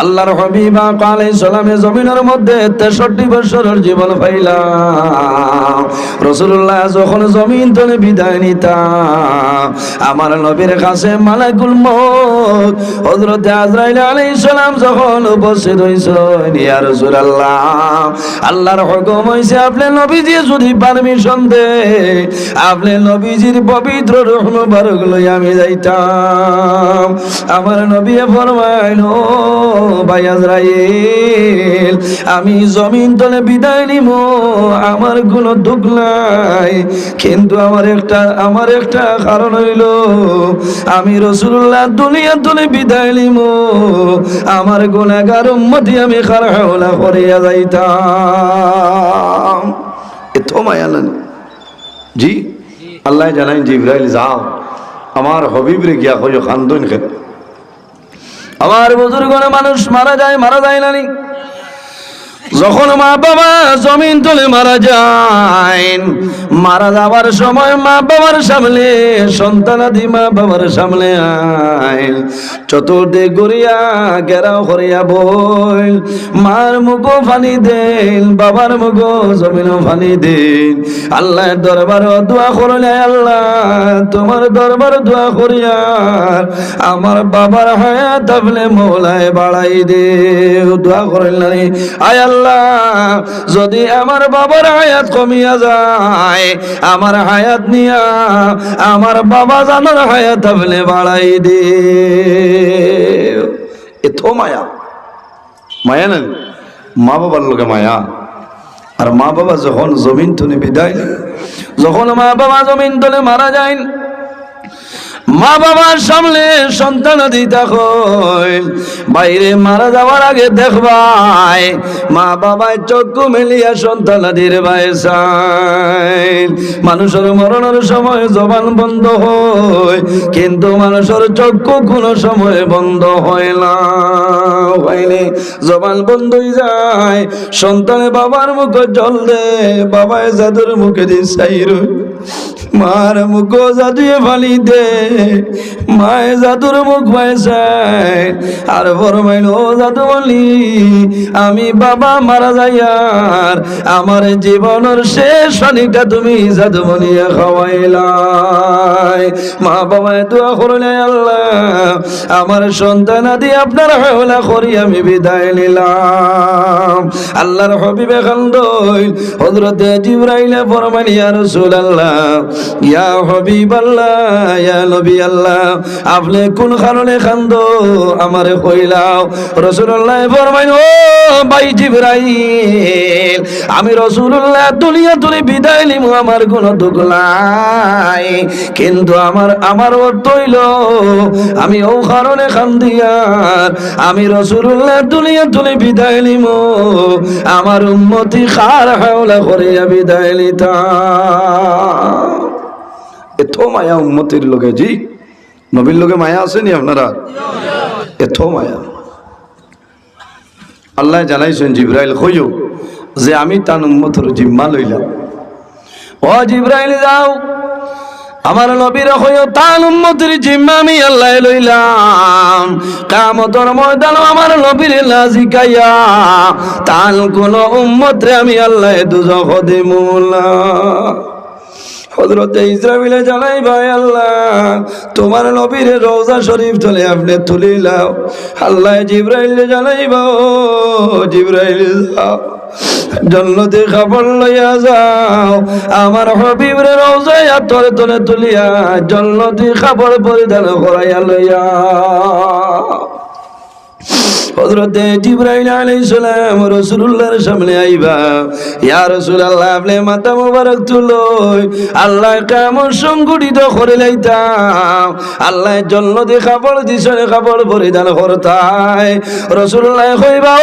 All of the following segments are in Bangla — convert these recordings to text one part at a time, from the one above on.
আল্লাহর হবিবা কালে সালামে জমিনের মধ্যে তেষট্টি বছরের জীবন পাইলাম। রসুল্লাহ যখন জমিন তলে বিদায় নিতাম, আমার নবীর কাছে মালাকুল আজরাইল সালাম যখন উপস্থিত ইয়া আল্লাহর হুকুম আপনি নবীজি যদি পারমিশন দে, আপনি নবীজির পবিত্র মুবারক লই আমি যাইতাম। আমার নবী ফরমাইল ভাই আজরাইল, আমি জমিন তলে বিদায় নিব আমার কোনো দুঃখ নাই। কিন্তু আমার একটা আমার একটা কারণ হইল, আমি রসুল্লাহ দুনিয়া তলে বিদায় নিব আমার গুণাগার উম্মতি আমি খারাহলা করিয়া যাইতাম। এত মায়া জি? আল্লাহ জানাই জিব্রাইল, যাও। আমার হবিব রে গিয়া কইও খান্দন আমার বুজুর্গনে মানুষ মারা যায় মারা যায় না নি? যখন মা বাবা জমিন তুলে মারা যায় মারা যাওয়ার সময় মা বাবার সামনে সন্তানাদি মা বাবার সামনে আইন। চতুর্দিক গড়িয়া গেরাও করিয়া বই মার মুখো ফানি দেন বাবার মুখো জমিনও ফানি দেন আল্লাহর দরবার দোয়া করলে আল্লাহ তোমার দরবার দোয়া করিয়ার আমার বাবার হায়াত আপনি মৌলায় বাড়াই দে দোয়া করেন না। আয় আল্লাহ, যদি আমার বাবার হায়াত কমিয়া যায়, আমার হায়াত নিয়া আমার বাবা জানার হায়াত আপনি বাড়াই দে এত মায়া। মায়া না মা বাবার লোকে মায়া। আর মা বাবা যখন জমিন তুলে বিদায় যখন মা বাবা জমিন তুলে মারা যায় মা বাবার সামনে সন্তান হইল বাইরে মারা যাওয়ার আগে দেখবাই, মা বাবায় চক্ষু মেলিয়া সন্তান দির বাইসাইল মানুষের মরণের সময় জবান বন্ধ হয়, কিন্তু মানুষের চক্ষু কোনো সময় বন্ধ হয় না। হয়নি জবান বন্ধ হয়ে যায় সন্তানে বাবার মুখে জল দে বাবায় জাদুর মুখে দি সাইর মার মুখ জাদুয়ে ফালি দে, মায়ে জাদুর মুখ পাইছে আর ফরমাইল ও জাদু বলি, আমি বাবা মারা যাইয়ার, আমার জীবনের শেষ অনেকটা তুমি জাদু বলিয়া খাওয়াইলাই। মা বাবায় দোয়া করলে আল্লাহ, আমার সন্তান আদি আপনার হাওলা করি আমি বিদায় নিলাম। আল্লাহর হবিবে খান্দইল হযরতে জিবরাইলে ফরমান ইয়া আল্লাহ। আপনি কোন কারণে খান্দ আমারে কইলাও। রাসূলুল্লাহ ফরমাইন, ও ভাই আমি রাসূলুল্লাহ দুনিয়া তুলি বিদায় নিমু, আমার কোনো দুঃখ নাই। কিন্তু আমার আমার হইল, আমি ও কারণে খান্দিয়ার আমি রসুল্লাহ দুনিয়া তুলি বিদায় নিমু, আমার উন্মতি খার হাওলা করে বিদায় নিতাম। এত মায়া উন্মতির লোকে জি। নবীর লোকে মায়া আসেনি আপনারা? এত মায়া। আল্লাহ জানাইছেন, জিব্রাইল, কইও যে আমি তান উম্মতর জিম্মা লইলাম। ও জিব্রাইল, যাও। আমার নবীর হইও তান উম্মতের জিম্মা আমি আল্লাহ লইলাম। কামতর ময়দান আমার নবীর লাজিকাইয়া তান কোন উম্মতরে আমি আল্লাহ দুজখ দিমুলা হজরতে ইসরাবিলে জানাই, ভাই আল্লাহ, তোমার নবীর রোজা শরীফ চলে আপনি তুলি লাও আল্লাহ জিব্রাইল জানাইবা জিব্রাইল যাও জন্নতে খাবার লইয়া যাও। আমার হবিবরে রোজায় তলে তলে তুলিয়া জন্নতি খাবার পরিধান করাইয়া লইয়া হযরতে জিবরাইল আলাইহিস সালাম রাসূলুল্লাহর সামনে আইবা। ইয়া রাসূলুল্লাহ, আপনি মাথা মোবারক তুলই আল্লাহ কেমন সংগঠিত করে লাইতাম। আল্লাহ জন্নতে খাবার দিছনে খাবার পরিধান করতাই। রাসূলুল্লাহ কইবা,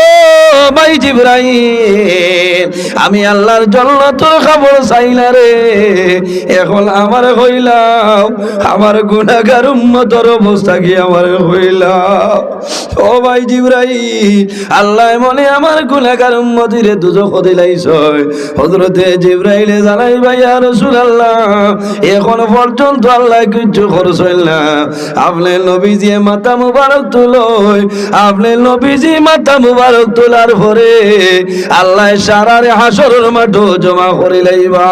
ও ভাই জিবরাইল, আমি আল্লাহর জন্নতর খাবার চাইলা রে। এখন আমার হইলাম, আমার গুনাহগার উম্মতর অবস্থা কি আমার হইলাম? ও ভাই জিবরাইল জিব্রাই আল্লাহ মনে আমার গুনাহগার উম্মতিরে দুজখ দিলাইছ। হযরতে জিব্রাইলে জানাই, ভাই ইয়া রাসূলুল্লাহ, এখন পর্যন্ত আল্লাহ কিছু খরচ হইল না নবীজি মাথা মুবারক তুলই আপনি নবীজি মাথা মুবারক তোলার পরে আল্লাহ সারারে মাঠও জমা করে লাইবা।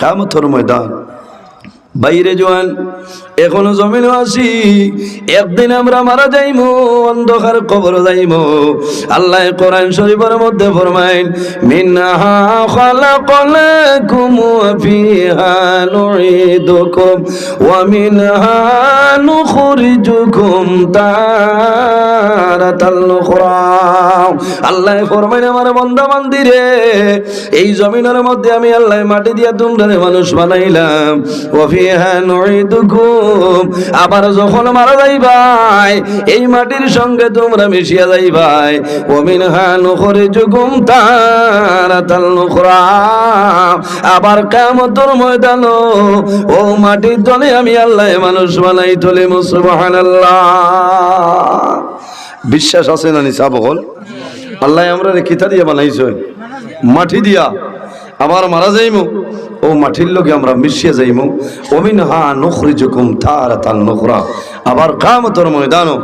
কামতর ময়দান। বাইরে জোয়ান এখনও জমিন আছি। একদিন আমরা মারা যাইমু, অন্ধকার কবর যাইমু। আল্লাহ কোরআন শরীফের মধ্যে ফরমাইন আল্লাহ ফরমাইন, আমার বান্দা বান্দিরে এই জমিনের মধ্যে আমি আল্লাহ মাটি দিয়া তোমরা মানুষ বানাইলাম। ওয়া ফিহা নুঈদুকুম আবার যখন মারা যাইবাই এই মাটির সঙ্গে তোমরা মিশিয়া যাইবাই ও মিনহা নুখরিজুকুম তারাতাল উখরা আবার কিয়ামতের ময়দান ও মাটির তলে আমি আল্লাহ মানুষ বানাই তোলে সুবহানাল্লাহ। বিশ্বাস আছে না নিসা বহল আল্লাহ আমরা কিতা দিয়া বানাইছ? মাটি দিয়া। আবার মারা যাইমু? ও মাটির লোকে আমরা মিশিয়ে যাইমু। অমিন হা নখরি জুকুম তার তাল নখরা। আবার কামতর ময়দানও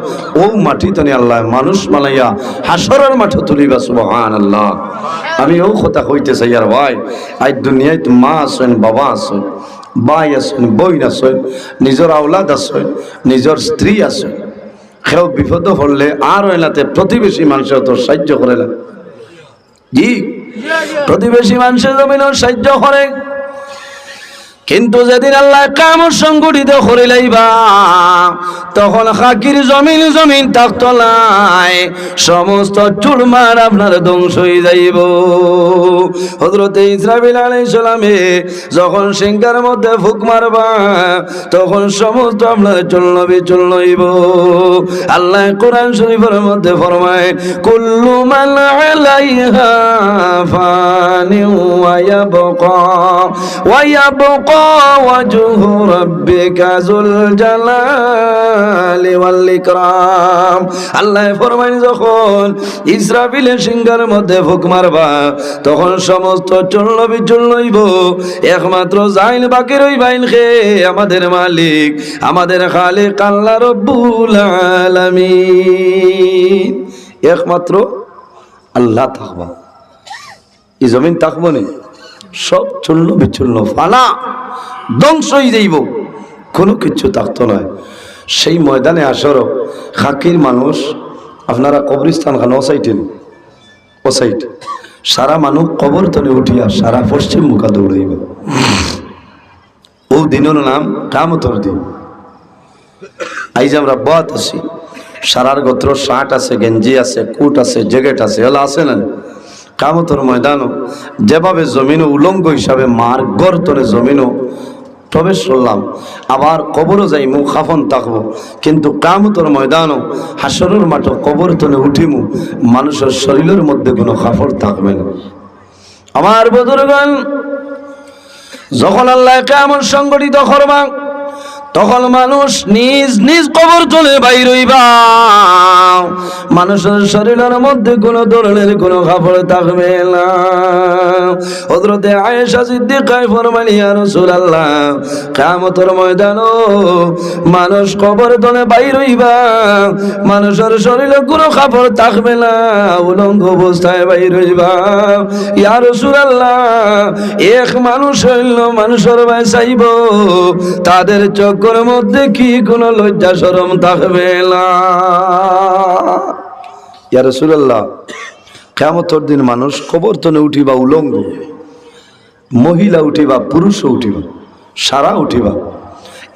ও মাটি তনি আল্লাহ মানুষ মালাইয়া হাসরের মাঠে তুলিবা সুবহান আল্লাহ আমি ও কথা কইতে চাই, আর ভাই, আজ দুনিয়ায় মা আছেন, বাবা আছেন বাই আছেন বইন আছেন, নিজের আওলাদ আছেন, নিজের স্ত্রী আছেন। সেও বিপদ হলে আর এলাতে প্রতিবেশী মানুষের তো সাহায্য করে না। জি, প্রতিবেশী মানুষের জমিনও সাহায্য করে। কিন্তু যেদিন আল্লাহ কামর সংগঠিত করে লাইবা, তখন খাকির জমিন জমিন নাই সমস্ত চুরমার আপনার ধ্বংস হয়ে যাইব। হজরতে ইসরাবিল আলাই সালামে যখন সিংকার মধ্যে ফুক মারবা, তখন সমস্ত আপনার চলন বিচল নইব আল্লাহ কোরআন শরীফের মধ্যে ফরমায়, কুল্লু মান আলাইহা ফানি ওয়া ইয়াবকা ওয়া ইয়াবকা وجه ربك ذو الجلال والإكرام আল্লাহ ফরমাইন যখন ইসরাফিলের সিংহার মধ্যে ফুক মারবা তখন সমস্ত চন্ন বিচন্ন হইব একমাত্র জাইন বাকি রইবাইন খে আমাদের মালিক আমাদের খালিক আল্লাহ রব্বুল আলামিন একমাত্র আল্লাহ থাকবা এই জমিন থাকবো না সব চূর্ণ বিচূর্ণ ফানা। ধ্বংসই যাইব। কোনো কিছু থাকতো নয়। সেই ময়দানে আসরও খাকির মানুষ, আপনারা কবরিস্তান খান ওসাইটেন ওসাইট সারা মানুষ কবর তলে উঠিয়া সারা পশ্চিম মুখা দৌড়াইব। ও দিনের নাম কামতর দিন। আইজ আমরা বত আছি। সারার গোত্র শার্ট আছে, গেঞ্জি আছে, কুট আছে, জ্যাকেট আছে এগুলো আছে না? কামতর ময়দানও। যেভাবে জমিনও উলঙ্গ হিসাবে মার গর্তনে জমিনও প্রবেশ করলাম। আবার কবরও যাইমু খাফন থাকব। কিন্তু কামতর ময়দানও হাসরের মাঠে কবর তনে উঠিমু। মানুষের শরীরের মধ্যে কোনো খাফর থাকবে না। আমার বদরগণ যখন আল্লাহ কেমন সংগঠিত করবা তখন মানুষ নিজ নিজ কবর চলে বাইর হইবা। মানুষের শরীরের মধ্যে কোনো ধরনের কোনো কাপড় থাকবে না। হজরতে আয়েশা সিদ্দিকায় ফরমানি ইয়া রাসূলুল্লাহ, কিয়ামতের ময়দানও মানুষ কবর তলে বাইর হইবা। মানুষের শরীরে কোনো কাপড় থাকবে না, উলঙ্গ অবস্থায় বাইর হইবা। ইয়া রাসূলুল্লাহ, এক মানুষ হইল, মানুষের ভাই চাইব তাদের চক্কর মধ্যে কি কোনো লজ্জা শরম থাকবে না? রাসূলুল্লাহ কেমতর দিন মানুষ কবর তনে উঠিবা উলঙ্গ, মহিলা উঠিবা, পুরুষও উঠিবা, সারা উঠিবা,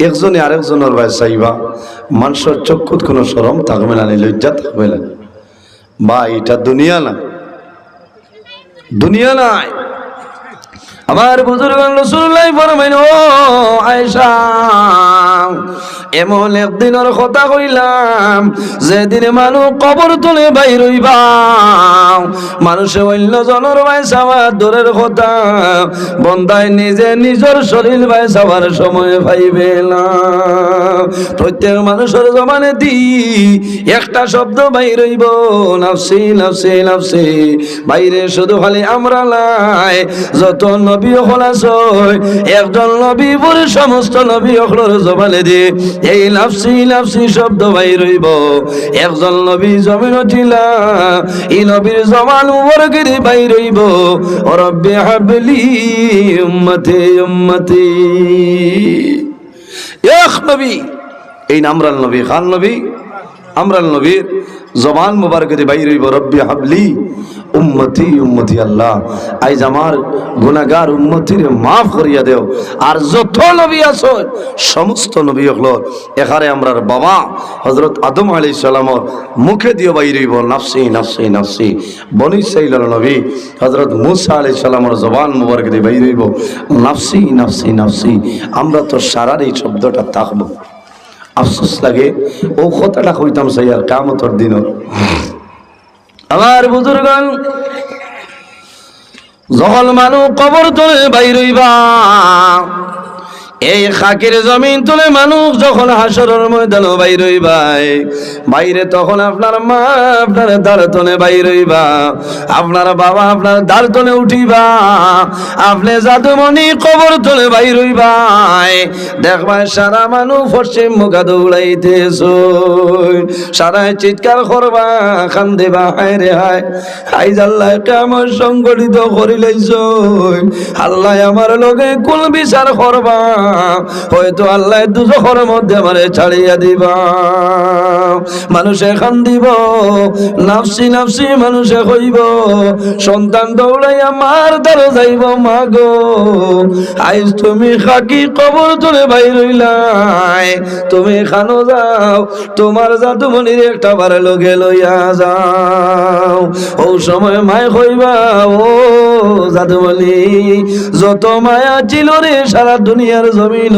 একজনে আরেকজনের ভাই চাইবা, মানুষের চক্ষুত কোনো সরম থাকবে না, লজ্জা থাকবে না। বা এটা দুনিয়া না। দুনিয়া নাই। আমার বুজুর্গ রসুল্লাহ ফরমাইন ও আয়েশা এমন একদিনের কথা কইলাম, যেদিনে মানুষ কবর তুলে বাইর হইবা। মানুষে অন্য জনের ভাই চাওয়ার দূরের কথা বন্দায় নিজে নিজের শরীর ভাই চাওয়ার সময় পাইবে না। প্রত্যেক মানুষের জমানে দি একটা শব্দ বাইর হইব, নাফসি নাফসি নাফসি। বাইরে শুধু খালি আমরা লাই যত নবী হল আছে একজন নবী পরে সমস্ত নবী হলর জমানে দি। এই লাফসি লাফসি শব্দ ভাই রইব একজন নবী জমিন ছিলা এই নবীর জমান উপরগিরি ভাই রইব রব্বি হাবলি উম্মতে উম্মতে। এক নবী, এই নামরাল নবী, খান নবী। আমরাল নবীর জবান মুবারকতে বাইর রব্বি হাবলি উম্মতি উম্মতি আল্লাহ। আইজ আমার গুনাহগার উম্মতির মাফ করিয়া দেও। আর যত নবী আছো, সমস্ত নবী হলো এখানে আমরার বাবা, হযরত আদম আলাইহিস সালামর মুখে দিয়ে বাইর হইব নাফসি নাফসি নাফসি। বনি সাইলার নবী হযরত মুসা আলাইহিস সালামর জবান মুবারকতে বাইর হইব নাফসি নাফসি নাফসি। আমরা তো সারার এই শব্দটা থাকব। আফসোস লাগে। ও কথাটা কইতাম সাইয়ার কামতর দিন আমার বুজুর্গন যখন মানুষ কবর তোলে বাইরইবা এই খাকির জমিন তুলে মানুষ যখন হাসরের ময়দানে বাইর হইবাই বাইরে তখন আপনার মা আপনার দাঁড় তলে বাইর হইবা, আপনার বাবা আপনার দাঁড় তলে উঠিবা, আপনি জাদুমণি কবর তলে বাইর হইবাই দেখবাই সারা মানুষ পশ্চিম মুখা দৌড়াইতেছ। সারায় চিৎকার করবা খান দেবা হায় রে হায়, আইজ আল্লাহ আমার সংগঠিত করিলাইছ। আল্লাহ আমার লগে কুল বিচার করবা। হয়তো আল্লাহ দুজখর মধ্যে আমারে ছাড়িয়া দিবা। মানুষে খান দিব, নাফসি নাফসি মানুষে কইব সন্তান দৌড়াই আমার দ্বারা যাইব মা গো আইজ তুমি খাকি কবর তুলে বাইর হইলাই, তুমি খানো যাও, তোমার জাদুমণির একটা বারে লগে লইয়া যাও। ও সময় মায় কইবা ও জাদুমণি, যত মায়া ছিল রে সারা দুনিয়ার জমিন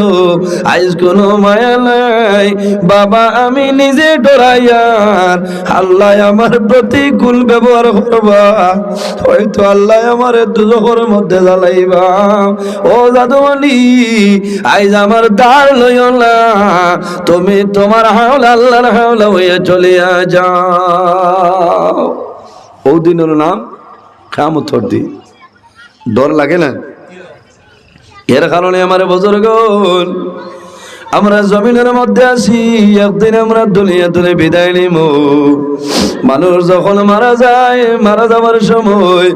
আইজ কোনো মায়া নাই। বাবা, আমি নিজে ডরাইয়ার আল্লাহ আমার প্রতিকূল ব্যবহার করবা। হয়তো আল্লাহ আমার দুজখর মধ্যে জ্বালাইবা। ও জাদুমণি, আইজ আমার দাঁড় লইও না। তুমি তোমার হাওলা, আল্লাহর হাওলা হয়ে চলিয়া যাও। ও দিনের নাম খামথর দিন। ডর লাগে না? এর কারণে আমার বুজুর্গ, আমরা জমিনের মধ্যে আছি, একদিন আমরা দুনিয়া তুলে বিদায় নিব মানুষ যখন মারা যায়, মারা যাওয়ার সময়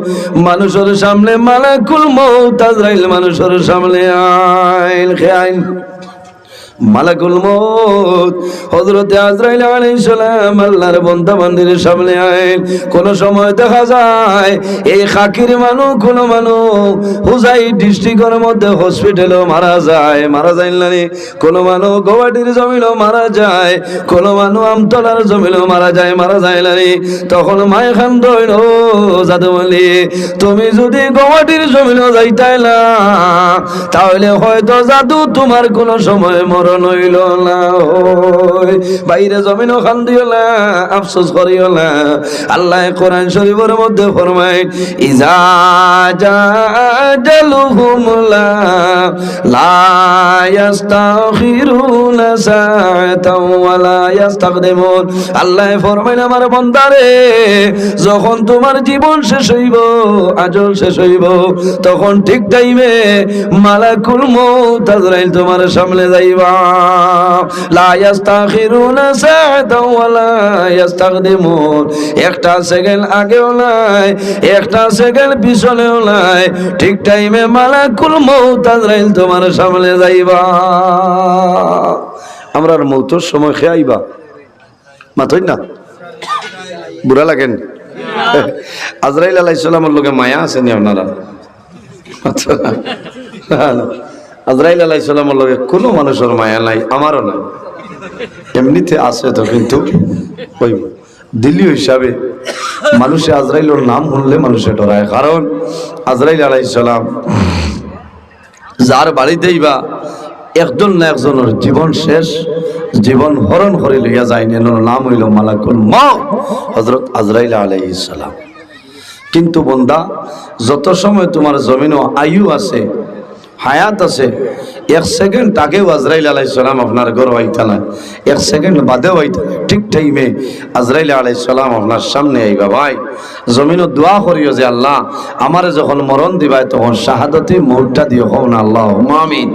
মানুষের সামনে মালাকুল মৌ তাজরাইল মানুষের সামনে আইন খেয়াইন মালাকুল মৌত হযরতে আজরাইল আলাইহিস সালাম আল্লাহর বান্দা বান্দির সামনে আইন কোন সময় দেখা যায়, এই খাকির মানুষ কোন মানুষ হুজাই ডিস্ট্রিক্টের মধ্যে হসপিটালও মারা যায়। মারা যায় না। কোন মানুষ গৌহাটির জমিনও মারা যায়। কোন মানুষ আমতলার জমিনও মারা যায়। মারা যায় না। তখন মায় খান দইন ও জাদুমলি তুমি যদি গৌহাটির জমিনও যাইতাই না তাহলে হয়তো জাদু তোমার কোন সময় মরণ হইল না বাইরে জমিন খান দিও না, আফসোস করিও না। আল্লাহ কোরআন শরীফের মধ্যে ফরমায়, ইজা যখন তোমার জীবন শেষ হইব, আজল শেষ হইব, তখন ঠিক টাইমে মালাকুল মউত আজরাইল তোমার সামনে যাইবা। লা ইস্তাখিরুনা সাআতাও ওয়া লা ইস্তাকদিমুন একটা সেকেন্ড আগেও নাই, একটা সেকেন্ড পিছনেও নাই। ঠিক টাইমে মালাকুল মউত আজরাইল তোমার সামনে যাইবা। আমরা মৌতর সময় খেয়াইবা। মাথই না? বুড়া লাগেন? আজরাইল আলাইসালামের লোকে মায়া আছেনি আপনারা? আচ্ছা আজরাইল আলাইসালামের লোকে কোনো মানুষের মায়া নাই, আমারও নাই। এমনিতে আছে তো, কিন্তু ওই দিল্লি হিসাবে মানুষে আজরাইলের নাম শুনলে মানুষে ডরায়। কারণ আজরাইল আলাইসালাম যার বাড়িতেই বা একজন না একজনের জীবন শেষ, জীবন হরণ করে লইয়া যায় নেন নাম হইল মালাকুল মত হজরত আজরাইল আলাইহিস সালাম। কিন্তু বন্দা, যত সময় তোমার জমিনও আয়ু আছে হায়াত আছে। এক সেকেন্ড আগেও আজরাইল আলাইসালাম আপনার ঘর হইতা না। এক সেকেন্ড বাদেও হইতা না। ঠিক টাইমে আজরাইল আলাইসালাম আপনার সামনে আইবা ভাই। জমিনও দোয়া করিও যে আল্লাহ, আমারে যখন মরণ দিবাই তখন শাহাদতে মোটটা দিও। না আল্লাহ আমিন।